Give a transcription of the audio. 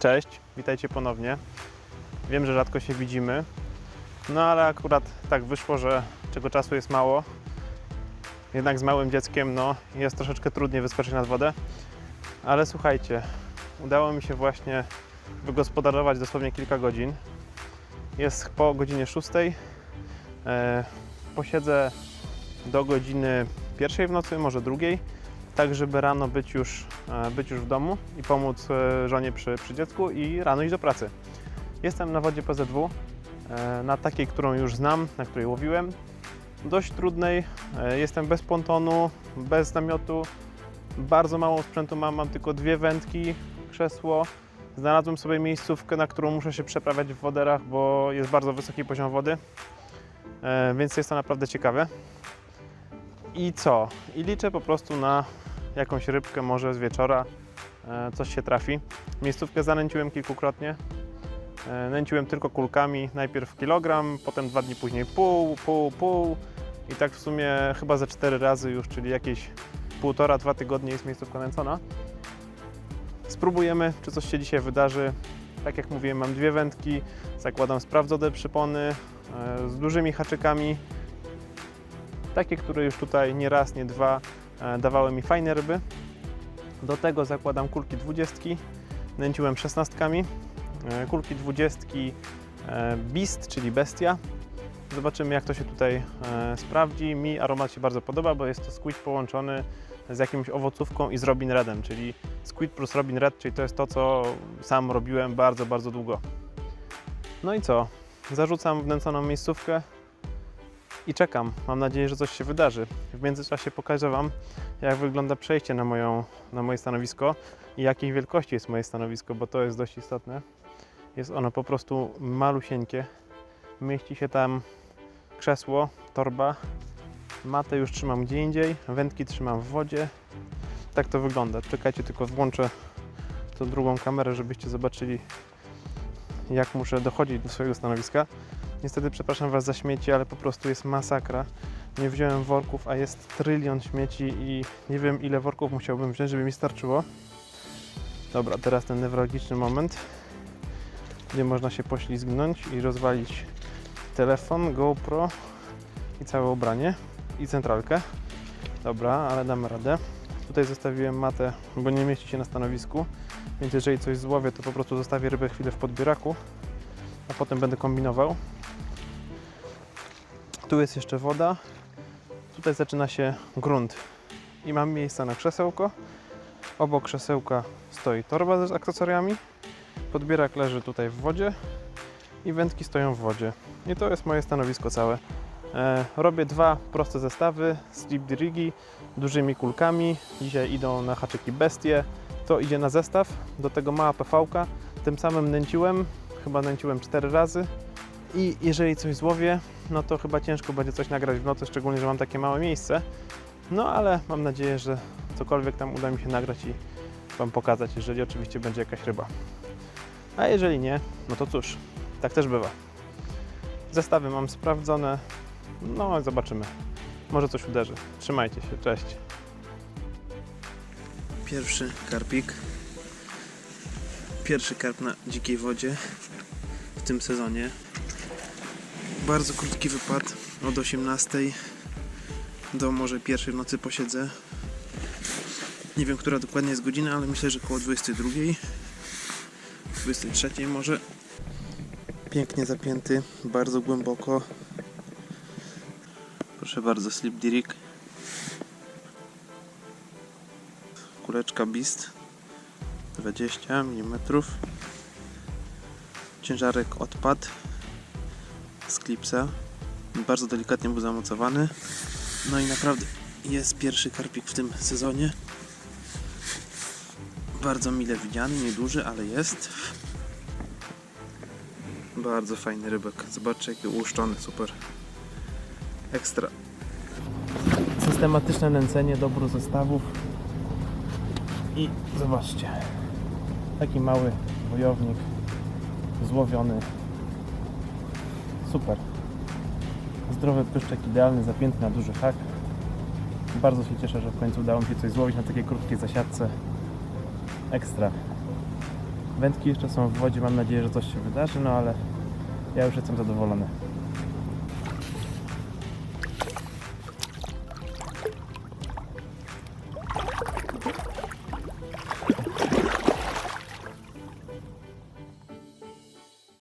Cześć, witajcie ponownie. Wiem, że rzadko się widzimy, no ale akurat tak wyszło, że czego czasu jest mało. Jednak z małym dzieckiem no, jest troszeczkę trudniej wyskoczyć nad wodę. Ale słuchajcie, udało mi się właśnie wygospodarować dosłownie kilka godzin. Jest po godzinie 6. E, posiedzę do godziny pierwszej w nocy, może drugiej, tak żeby rano być już, e, być już w domu i pomóc e, żonie przy, przy dziecku i rano iść do pracy. Jestem na wodzie PZW, e, na takiej, którą już znam, na której łowiłem. Dość trudnej, jestem bez pontonu, bez namiotu, bardzo mało sprzętu mam, mam tylko dwie wędki, krzesło. Znalazłem sobie miejscówkę, na którą muszę się przeprawiać w woderach, bo jest bardzo wysoki poziom wody, więc jest to naprawdę ciekawe. I co? I liczę po prostu na jakąś rybkę, może z wieczora e, coś się trafi. Miejscówkę zanęciłem kilkukrotnie. E, Nęciłem tylko kulkami, najpierw kilogram, potem dwa dni później pół, pół, pół i tak w sumie chyba ze cztery razy już, czyli jakieś półtora, dwa tygodnie jest miejscówka nęcona. Spróbujemy, czy coś się dzisiaj wydarzy. Tak jak mówiłem, mam dwie wędki, zakładam sprawdzone przypony e, z dużymi haczykami. Takie, które już tutaj nie raz, nie dwa dawały mi fajne ryby. Do tego zakładam kulki dwudziestki, nęciłem szesnastkami. E, Kulki dwudziestki e, Beast, czyli bestia. Zobaczymy jak to się tutaj e, sprawdzi. Mi aromat się bardzo podoba, bo jest to squid połączony z jakimś owocówką i z Robin Redem, czyli squid plus Robin Red, czyli to jest to, co sam robiłem bardzo, bardzo długo. No i co? Zarzucam wnęconą miejscówkę i czekam. Mam nadzieję, że coś się wydarzy. W międzyczasie pokażę Wam, jak wygląda przejście na, moją, na moje stanowisko i jakiej wielkości jest moje stanowisko, bo to jest dość istotne. Jest ono po prostu malusieńkie. Mieści się tam krzesło, torba. Matę już trzymam gdzie indziej, wędki trzymam w wodzie. Tak to wygląda. Czekajcie, tylko włączę tą drugą kamerę, żebyście zobaczyli, jak muszę dochodzić do swojego stanowiska. Niestety przepraszam Was za śmieci, ale po prostu jest masakra. Nie wziąłem worków, a jest trylion śmieci i nie wiem ile worków musiałbym wziąć, żeby mi starczyło. Dobra, teraz ten newralgiczny moment, gdzie można się poślizgnąć i rozwalić telefon, GoPro i całe ubranie i centralkę. Dobra, ale damy radę. Tutaj zostawiłem matę, bo nie mieści się na stanowisku, więc jeżeli coś złowię, to po prostu zostawię rybę chwilę w podbieraku, a potem będę kombinował. Tu jest jeszcze woda. Tutaj zaczyna się grunt. I mam miejsce na krzesełko. Obok krzesełka stoi torba z akcesoriami. Podbierak leży tutaj w wodzie. I wędki stoją w wodzie. I to jest moje stanowisko całe. E, robię dwa proste zestawy slip dirigi dużymi kulkami. Dzisiaj idą na haczyki bestie. To idzie na zestaw. Do tego mała PV-ka. Tym samym nęciłem. Chyba nęciłem cztery razy. I jeżeli coś złowię, no to chyba ciężko będzie coś nagrać w nocy, szczególnie, że mam takie małe miejsce. No ale mam nadzieję, że cokolwiek tam uda mi się nagrać i Wam pokazać, jeżeli oczywiście będzie jakaś ryba. A jeżeli nie, no to cóż, tak też bywa. Zestawy mam sprawdzone, no zobaczymy. Może coś uderzy. Trzymajcie się, cześć. Pierwszy karpik. Pierwszy karp na dzikiej wodzie w tym sezonie. Bardzo krótki wypad od 18 do może pierwszej w nocy posiedzę. Nie wiem, która dokładnie jest godzina, ale myślę, że około 22. 23 może. Pięknie zapięty, bardzo głęboko. Proszę bardzo, slip dirig. kuleczka Beast 20 mm ciężarek odpadł z klipsa. Bardzo delikatnie był zamocowany. No i naprawdę jest pierwszy karpik w tym sezonie. Bardzo mile widziany, nieduży, ale jest. Bardzo fajny rybek. Zobaczcie jaki ułuszczony, super. Ekstra. Systematyczne nęcenie, dobór zestawów. I zobaczcie, taki mały wojownik, złowiony. Super. Zdrowy pyszczek, idealny, zapięty na duży hak. Bardzo się cieszę, że w końcu udało mi się coś złowić na takiej krótkiej zasiadce. Ekstra. Wędki jeszcze są w wodzie, mam nadzieję, że coś się wydarzy, no ale ja już jestem zadowolony.